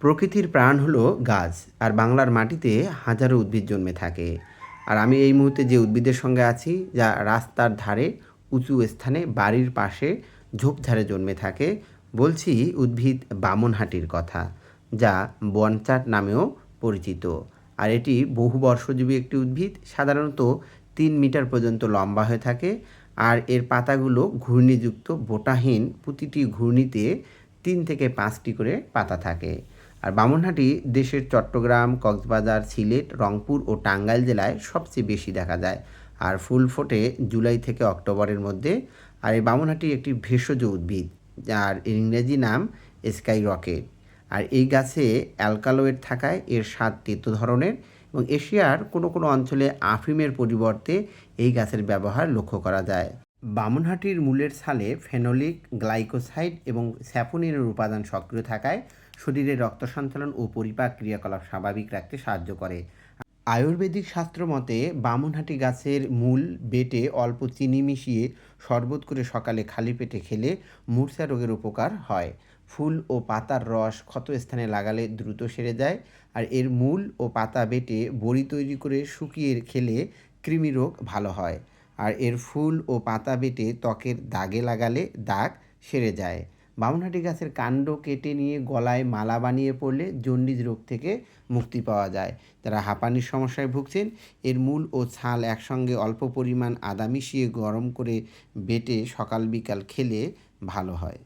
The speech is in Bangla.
প্রকৃতির প্রাণ হলো গাছ, আর বাংলার মাটিতে হাজারো উদ্ভিদ জন্মে থাকে। আর আমি এই মুহূর্তে যে উদ্ভিদের সঙ্গে আছি, যা রাস্তার ধারে, উঁচু স্থানে, বাড়ির পাশে, ঝোপঝাড়ে জন্মে থাকে, বলছি উদ্ভিদ বামনহাটির কথা, যা বনচাট নামেও পরিচিত। আর এটি বহু বর্ষজীবী একটি উদ্ভিদ, সাধারণত তিন মিটার পর্যন্ত লম্বা হয়ে থাকে, আর এর পাতাগুলো ঘূর্ণিযুক্ত বোটাহীন প্রতিটি ঘূর্ণিতে তিন থেকে পাঁচটি করে পাতা থাকে। আর বামনহাটি দেশের চট্টগ্রাম, কক্সবাজার, সিলেট, রংপুর ও টাঙ্গাইল জেলায় সবচেয়ে বেশি দেখা যায়। আর ফুল ফোটে জুলাই থেকে অক্টোবরের মধ্যে। আর এই বামনহাটি একটি ভেষজ উদ্ভিদ, যার ইংরেজি নাম স্কাই রকেট। আর এই গাছে অ্যালকালোয়েড থাকায় এর স্বাদ তেতো ধরনের এবং এশিয়ার কোনো কোনো অঞ্চলে আফিমের পরিবর্তে এই গাছের ব্যবহার লক্ষ্য করা যায়। বামনহাটির মূলের ছালে ফেনোলিক গ্লাইকোসাইড এবং স্যাপোনিনের উপাদান সক্রিয় থাকায় শরীরে রক্ত সঞ্চালন ও পরিপাক ক্রিয়াকলাপ স্বাভাবিক রাখতে সাহায্য করে। আয়ুর্বেদিক শাস্ত্র মতে, বামনহাটি গাছের মূল বেটে অল্প চিনি মিশিয়ে শরবত করে সকালে খালি পেটে খেলে মূর্ছা রোগের উপকার হয়। ফুল ও পাতার রস ক্ষত স্থানে লাগালে দ্রুত সেরে যায় আর এর মূল ও পাতা বেটে বড়ি তৈরি করে শুকিয়ে খেলে কৃমি রোগ ভালো হয়। আর এর ফুল ও পাতা বেটে ত্বকের দাগে লাগালে দাগ সেরে যায়। বামনহাটি গাছের কাণ্ড কেটে নিয়ে গলায় মালা বানিয়ে পড়লে জন্ডিজ রোগ থেকে মুক্তি পাওয়া যায়। যারা হাঁপানির সমস্যায় ভুগছেন, এর মূল ও ছাল একসঙ্গে অল্প পরিমাণ আদা মিশিয়ে গরম করে বেটে সকাল বিকাল খেলে ভালো হয়।